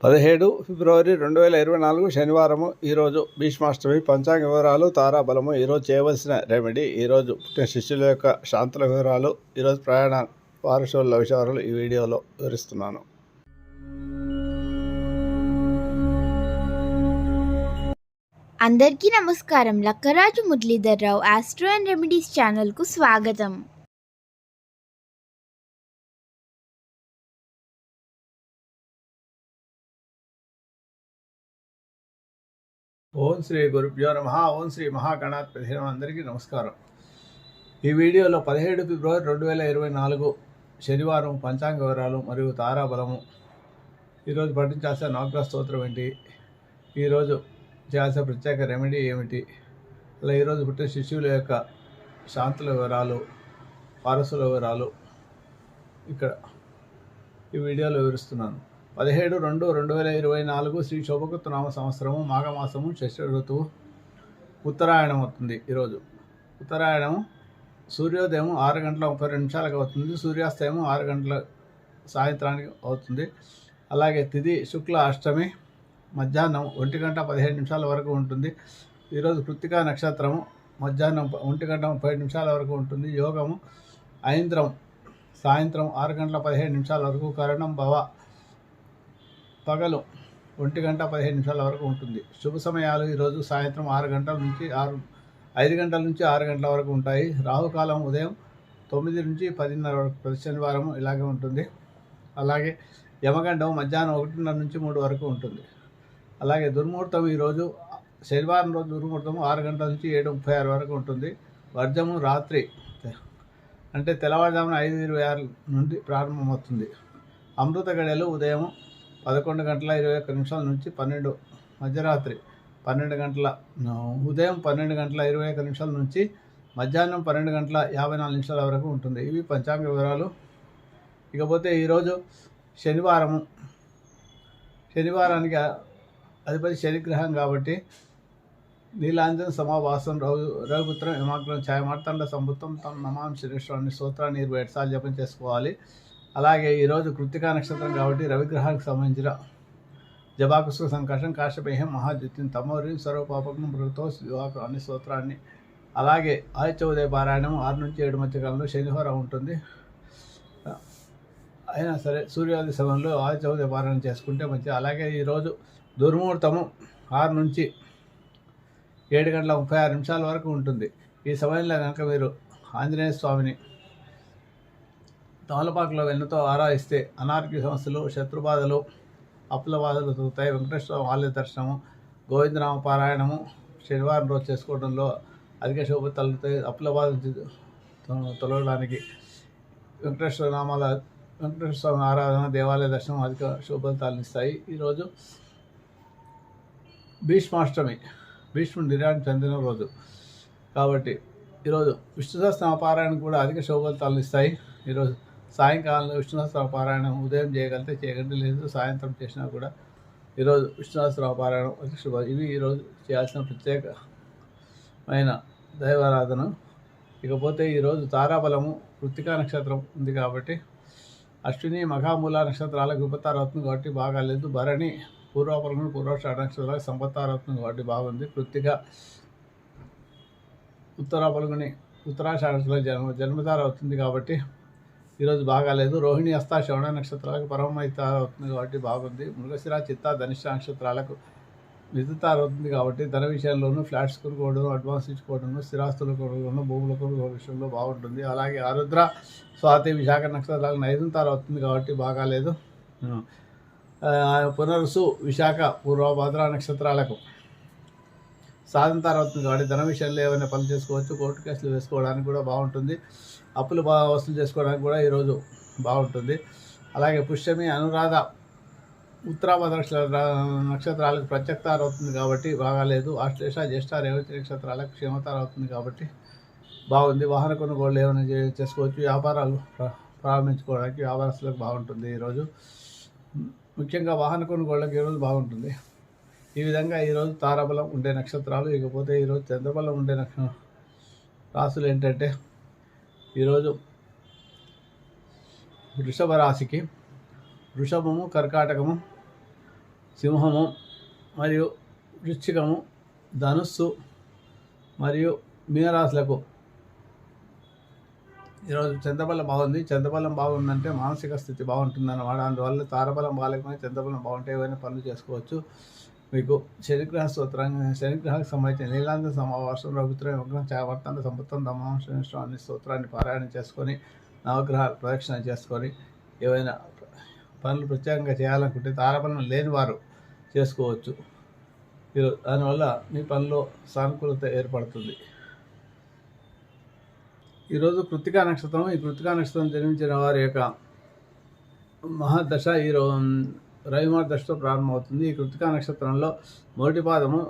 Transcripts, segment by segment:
పదిహేడు ఫిబ్రవరి రెండు వేల ఇరవై నాలుగు శనివారము ఈరోజు భీష్మాష్టమి పంచాంగ వివరాలు తారాబలము ఈరోజు చేయవలసిన రెమెడీ ఈరోజు పుట్టిన శిష్యుల యొక్క శాంతుల వివరాలు ఈరోజు ప్రయాణ వారసుల విషయాలు ఈ వీడియోలో వివరిస్తున్నాను. అందరికీ నమస్కారం. Lakkaraju Muralidhar Rao astro and remedies ఛానల్కు స్వాగతం. ఓం శ్రీ గురుభ్యో నమ. ఓం శ్రీ మహాగణాధిపతి అందరికీ నమస్కారం. ఈ వీడియోలో పదిహేడు ఫిబ్రవరి రెండు వేల ఇరవై నాలుగు శనివారం పంచాంగ వివరాలు మరియు తారాబలము. ఈరోజు పఠించాల్సిన నవగ్రహ స్తోత్రం ఏంటి? ఈరోజు చేయాల్సిన ప్రత్యేక రెమెడీ ఏమిటి? అలా ఈరోజు పుట్టిన శిశువుల యొక్క శాంతుల వివరాలు వారసుల వివరాలు ఇక్కడ ఈ వీడియోలో వివరిస్తున్నాను. పదిహేడు రెండు రెండు వేల ఇరవై నాలుగు శ్రీ శోభకృత నామ సంవత్సరము మాఘమాసము శశి ఋతువు ఉత్తరాయణం అవుతుంది ఈరోజు ఉత్తరాయణం సూర్యోదయం ఆరు గంటల ముప్పై రెండు నిమిషాలకు అవుతుంది సూర్యాస్తయం ఆరు గంటల సాయంత్రానికి అవుతుంది. అలాగే తిథి శుక్ల అష్టమి మధ్యాహ్నం ఒంటి గంట పదిహేడు నిమిషాల వరకు ఉంటుంది. ఈరోజు కృత్తికా నక్షత్రము మధ్యాహ్నం ఒంటి గంట ముప్పై నిమిషాల వరకు ఉంటుంది. యోగము ఐంద్రం సాయంత్రం ఆరు గంటల పదిహేడు నిమిషాల వరకు కరణం భవ పగలు ఒంటి గంట పదిహేను నిమిషాల వరకు ఉంటుంది. శుభ సమయాలు ఈరోజు సాయంత్రం ఆరు గంటల నుంచి ఆరు ఐదు గంటల నుంచి ఆరు గంటల వరకు ఉంటాయి. రాహుకాలం ఉదయం తొమ్మిది నుంచి పదిన్నర వరకు ప్రతి శనివారం ఇలాగే ఉంటుంది. అలాగే యమగండం మధ్యాహ్నం ఒకటిన్నర నుంచి మూడు వరకు ఉంటుంది. అలాగే దుర్ముహూర్తం ఈరోజు శనివారం రోజు దుర్ముహూర్తం ఆరు గంటల నుంచి ఏడు ముప్పై ఆరు వరకు ఉంటుంది. వర్జము రాత్రి అంటే తెల్లవారుజామున ఐదు ఇరవై ఆరు నుండి ప్రారంభమవుతుంది. అమృత గడియలు ఉదయం పదకొండు గంటల ఇరవై ఒక్క నిమిషాల నుంచి పన్నెండు మధ్యరాత్రి పన్నెండు గంటల ఉదయం పన్నెండు గంటల ఇరవై ఒక్క నిమిషాల నుంచి మధ్యాహ్నం పన్నెండు గంటల యాభై నాలుగు నిమిషాల వరకు ఉంటుంది. ఇవి పంచాంగ వివరాలు. ఇకపోతే ఈరోజు శనివారము. శనివారానికి అధిపతి శనిగ్రహం కాబట్టి నీలాంజన సమావాసం రఘు రఘుపుత్రం హిమాగ్రం ఛాయమార్తండ సంబుత్వం తమ నమాం శ్రీశ్వరాన్ని స్తోత్రాన్ని ఇరవై ఏడు సార్లు జపం చేసుకోవాలి. అలాగే ఈరోజు కృత్తికా నక్షత్రం కాబట్టి రవిగ్రహానికి సంబంధించిన జబాకుసు సంకర్షం కాశపేహం మహాద్యుతిని తమోరిని సర్వపాపకం మృగతో వివాహ అనే స్తోత్రాన్ని. అలాగే ఆదిత్యోదయ పారాయణం ఆరు నుంచి ఏడు మధ్య కాలంలో శనివారం ఉంటుంది. అయినా సరే సూర్యోదయ సమయంలో ఆదిత్యోదయ పారాయణం చేసుకుంటే మంచిది. అలాగే ఈరోజు దుర్ముహూర్తము ఆరు నుంచి ఏడు గంటల ముప్పై ఆరు నిమిషాల వరకు ఉంటుంది. ఈ సమయంలో కనుక మీరు ఆంజనేయ స్వామిని తమలపాకులో వెన్నతో ఆరాధిస్తే అనారోగ్య సమస్యలు శత్రుబాధలు అప్పుల బాధలు వెంకటేశ్వర ఆలయ దర్శనము గోవిందరామ పారాయణము శనివారం రోజు చేసుకోవడంలో అధిక శోభ తలుగుతాయి అప్పుల బాధ తొలగడానికి వెంకటేశ్వర నామాల వెంకటేశ్వర స్వామి ఆరాధన దేవాలయ దర్శనం అధిక శుభఫలితాలను ఇస్తాయి ఈరోజు భీష్మాష్టమి భీష్ముడు నిర్యాణం చెందిన రోజు. కాబట్టి ఈరోజు విష్ణుదాస్ సహస్రనామ పారాయణ కూడా అధిక శోభఫలితాలను ఇస్తాయి ఈరోజు సాయంకాలంలో విష్ణు పారాయణం ఉదయం చేయగలిగితే చేయగలిగితే లేదు సాయంత్రం చేసినా కూడా ఈరోజు విష్ణు పారాయణం అధిక ఇవి ఈరోజు చేయాల్సిన ప్రత్యేకమైన దైవారాధన. ఇకపోతే ఈరోజు తారాబలము కృత్తికా నక్షత్రం ఉంది కాబట్టి అశ్విని మఘామూల నక్షత్రాలకు ఉపతారవుతుంది కాబట్టి బాగాలేదు భరణి పూర్వపరంగా పూర్వాషాఢ నక్షత్రాలకు సంపత్తారవుతుంది కాబట్టి బాగుంది. కృత్తిక ఉత్తర పలుగుని ఉత్తరాషాఢ జన్మ జన్మతార అవుతుంది కాబట్టి ఈరోజు బాగాలేదు. రోహిణి హస్త శ్రవణ నక్షత్రాలకు పరమైతార అవుతుంది కాబట్టి బాగుంది. మృగశిర చిత్త ధనిష్ట నక్షత్రాలకు విద్యుతార అవుతుంది కాబట్టి ధన విషయంలోనూ ఫ్లాట్స్ కొనుక్కోవడం అడ్వాన్స్ ఇచ్చుకోవడం స్థిరాస్తులు కొనుక్కోవడం భూముల కొనుగోలు విషయంలో బాగుంటుంది. అలాగే ఆరుద్ర స్వాతి విశాఖ నక్షత్రాలకు నైదంతార అవుతుంది కాబట్టి బాగాలేదు. ఆ, పునరుసు విశాఖ పూర్వభద్ర నక్షత్రాలకు సాధంతార అవుతుంది కాబట్టి ధన విషయంలో ఏమైనా పనులు చేసుకోవచ్చు కోర్టు కేసులు వేసుకోవడానికి కూడా బాగుంటుంది. అప్పులు బాగా వసూలు చేసుకోవడానికి కూడా ఈరోజు బాగుంటుంది. అలాగే పుష్యమి అనురాధ ఉత్తరాభద్ర నక్షత్రాలకు ప్రత్యక్తార అవుతుంది కాబట్టి బాగాలేదు. ఆశ్లేష జ్యేష్ఠ రేవతి నక్షత్రాలకు క్షేమతార అవుతుంది కాబట్టి బాగుంది. వాహన కొనుగోళ్ళు ఏమైనా చేసుకోవచ్చు. వ్యాపారాలు ప్రారంభించుకోవడానికి వ్యాపారస్తులకు బాగుంటుంది ఈరోజు ముఖ్యంగా వాహన కొనుగోళ్ళకి ఈరోజు బాగుంటుంది. ఈ విధంగా ఈరోజు తారాబలం ఉండే నక్షత్రాలు ఇకపోతే ఈరోజు చంద్రబలం ఉండే నక్ష రాసులు ఏంటంటే ఈరోజు వృషభ రాశికి వృషభము కర్కాటకము సింహము మరియు వృశ్చికము ధనుస్సు మరియు మీనరాశులకు ఈరోజు చంద్రబలం బాగుంది. చంద్రబలం బాగుందంటే మానసిక స్థితి బాగుంటుంది అన్నమాట అందువల్ల తారబలం బాగాలేకపోయినా చంద్రబలం బాగుంటే ఏవైనా పనులు చేసుకోవచ్చు. మీకు శనిగ్రహ స్తోత్రాన్ని శనిగ్రహానికి సంబంధించిన నీలాంత సమావాసం రఘుత్రం విగ్రహం చేవర్తంత సంపత్తం దమాంశం అనే స్తోత్రాన్ని పారాయణ చేసుకొని నవగ్రహాలు ప్రదక్షిణ చేసుకొని ఏవైనా పనులు ప్రత్యేకంగా చేయాలనుకుంటే తారపనులు లేని వారు చేసుకోవచ్చు. దానివల్ల మీ పనిలో సానుకూలత ఏర్పడుతుంది. ఈరోజు కృతికా నక్షత్రం ఈ కృతికా నక్షత్రం జన్మించిన వారి యొక్క మహాదశ ఈరోజు రవిమార్ దశతో ప్రారంభమవుతుంది. ఈ కృతికా నక్షత్రంలో మొదటి పాదము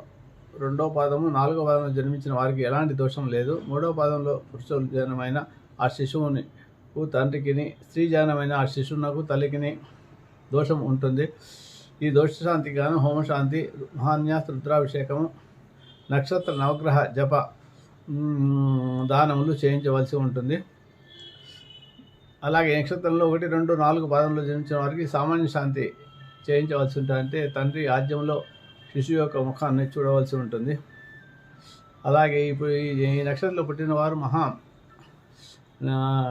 రెండో పాదము నాలుగో పాదంలో జన్మించిన వారికి ఎలాంటి దోషం లేదు. మూడో పాదంలో పురుషోజనమైన ఆ శిశువుని తండ్రికిని స్త్రీ జనమైన ఆ శిశువునకు తల్లికిని దోషం ఉంటుంది. ఈ దోషశాంతికి గాను హోమశాంతి మహాన్యాస రుద్రాభిషేకము నక్షత్ర నవగ్రహ జప దానములు చేయించవలసి ఉంటుంది. అలాగే నక్షత్రంలో ఒకటి రెండు నాలుగు పాదంలో జన్మించిన వారికి సామాన్య శాంతి చేయించవలసి ఉంటుందంటే తండ్రి ఆద్యంలో శిశువు యొక్క ముఖాన్ని చూడవలసి ఉంటుంది. అలాగే ఇప్పుడు ఈ నక్షత్రంలో పుట్టిన వారు మహా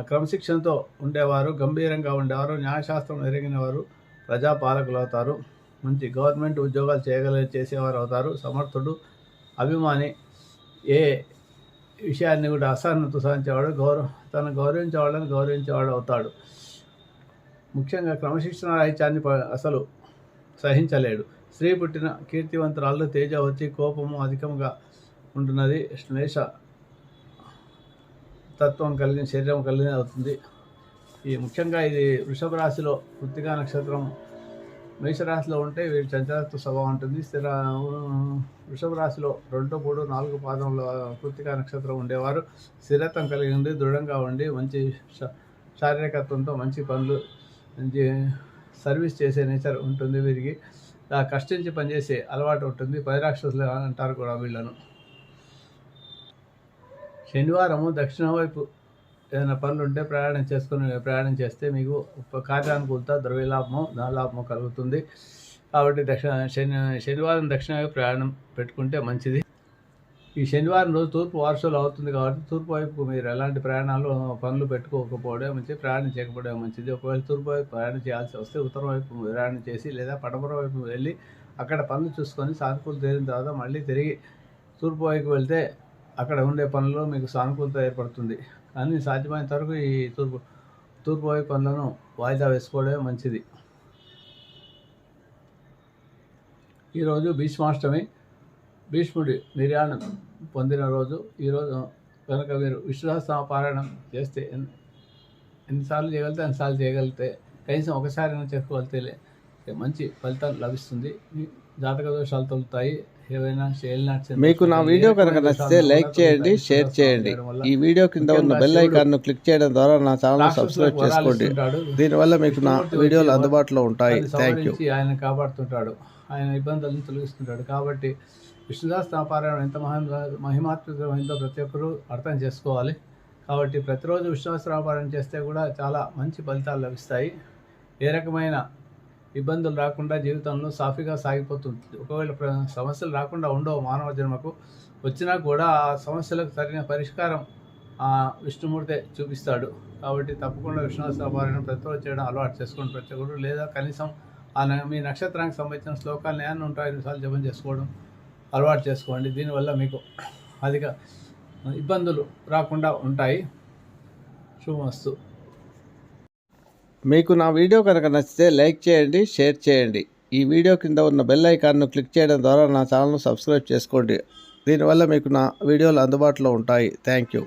క్రమశిక్షణతో ఉండేవారు గంభీరంగా ఉండేవారు న్యాయశాస్త్రం ఎరిగిన వారు ప్రజాపాలకులు అవుతారు మంచి గవర్నమెంట్ ఉద్యోగాలు చేయగల చేసేవారు అవుతారు సమర్థుడు అభిమాని ఏ విషయాన్ని కూడా అసహనత సాధించేవాడు గౌరవ తను గౌరవించేవాళ్ళని గౌరవించేవాడు అవుతాడు. ముఖ్యంగా క్రమశిక్షణ రాహిత్యాన్ని ప- అసలు సహించలేడు. స్త్రీ పుట్టిన కీర్తివంతురాల్లో తేజ వచ్చి కోపము అధికంగా ఉంటున్నది. శ్లేష తత్వం కలిగిన శరీరం కలిగిన అవుతుంది. ఈ ముఖ్యంగా ఇది వృషభ రాశిలో కృత్తికా నక్షత్రం మేషరాశిలో ఉంటే వీరి చంచలత్వ స్వభావం ఉంటుంది. స్థిర వృషభ రాశిలో రెండు మూడు నాలుగు పాదంలో కృత్తికా నక్షత్రం ఉండేవారు. స్థిరత్వం కలిగి ఉండి దృఢంగా ఉండి మంచి శారీరకత్వంతో మంచి పనులు సర్వీస్ చేసే నేచర్ ఉంటుంది వీరికి. కష్టించి పనిచేసే అలవాటు ఉంటుంది. పరిరాక్షసులు అంటారు కూడా వీళ్ళను. శనివారము దక్షిణ వైపు ఏదైనా పనులు ఉంటే ప్రయాణం చేసుకుని ప్రయాణం చేస్తే మీకు కార్యానుకూలత ద్రవ్యలాభము ధనలాభము కలుగుతుంది. కాబట్టి దక్షిణ శని శనివారం దక్షిణ వైపు ప్రయాణం పెట్టుకుంటే మంచిది. ఈ శనివారం రోజు తూర్పు వార్షాలు అవుతుంది కాబట్టి తూర్పు వైపు మీరు ఎలాంటి ప్రయాణాలు పనులు పెట్టుకోకపోవడం మంచిది ప్రయాణం చేయకపోవడం మంచిది. ఒకవేళ తూర్పు వైపు ప్రయాణం చేయాల్సి వస్తే ఉత్తరం వైపు ప్రయాణం చేసి లేదా పడమర వైపు వెళ్ళి అక్కడ పనులు చూసుకొని సానుకూల తేలిన తర్వాత మళ్ళీ తిరిగి తూర్పు వైపు వెళ్తే అక్కడ ఉండే పనుల్లో మీకు సానుకూలత ఏర్పడుతుంది. కానీ సాధ్యమైనంత వరకు ఈ తూర్పు తూర్పు వైపు పనులను వాయిదా వేసుకోవడమే మంచిది. ఈరోజు భీష్మాష్టమి. భీష్ముడి నిర్యాణం పొందిన రోజు ఈరోజు కనుక మీరు విశ్వాస పారాయణం చేస్తే ఎన్- ఎన్నిసార్లు చేయగలిగితే అన్నిసార్లు చేయగలిగితే కనీసం ఒకసారి చేసుకోగలిగితే మంచి ఫలితం లభిస్తుంది. జాతక దోషాలు తొలుతాయి. ఏవైనా చేయలేని మీకు నా వీడియో కనుక నచ్చితే లైక్ చేయండి షేర్ చేయండి. ఈ వీడియో కింద ఉన్న బెల్ ఐకాన్ను క్లిక్ చేయడం ద్వారా నా ఛానల్ సబ్స్క్రైబ్ చేసుకోండి. దీనివల్ల మీకు నా వీడియోలు అందుబాటులో ఉంటాయి. థ్యాంక్ యూ ఆయన కాపాడుతుంటాడు. ఆయన ఇబ్బందులను తొలగిస్తుంటాడు. కాబట్టి విష్ణుదాస్ పారాయణం ఎంత మహా మహిమాత్మకమైందో ప్రతి ఒక్కరూ అర్థం చేసుకోవాలి. కాబట్టి ప్రతిరోజు విశ్వాసరాపారాయణ చేస్తే కూడా చాలా మంచి ఫలితాలు లభిస్తాయి. ఏ రకమైన ఇబ్బందులు రాకుండా జీవితంలో సాఫీగా సాగిపోతుంది ఒకవేళ సమస్యలు రాకుండా ఉండవు మానవ జన్మకు. వచ్చినా కూడా ఆ సమస్యలకు సరైన పరిష్కారం ఆ విష్ణుమూర్తే చూపిస్తాడు. కాబట్టి తప్పకుండా విశ్వాసరాపారాయణ ప్రతిరోజు చేయడం అలవాటు చేసుకోండి ప్రతి ఒక్కరు. లేదా కనీసం ఆ మీ నక్షత్రానికి సంబంధించిన శ్లోకాలు ఏమైనా ఉంటాయి ఎన్నిసార్లు జపం చేసుకోవడం అలవాటు చేసుకోండి. దీనివల్ల మీకు అధిక ఇబ్బందులు రాకుండా ఉంటాయి. శుభమస్తు. మీకు నా వీడియో కనుక నచ్చితే లైక్ చేయండి షేర్ చేయండి. ఈ వీడియో కింద ఉన్న బెల్ ఐకాన్ను క్లిక్ చేయడం ద్వారా నా ఛానల్ను సబ్స్క్రైబ్ చేసుకోండి. దీనివల్ల మీకు నా వీడియోలు అందుబాటులో ఉంటాయి. Thank you.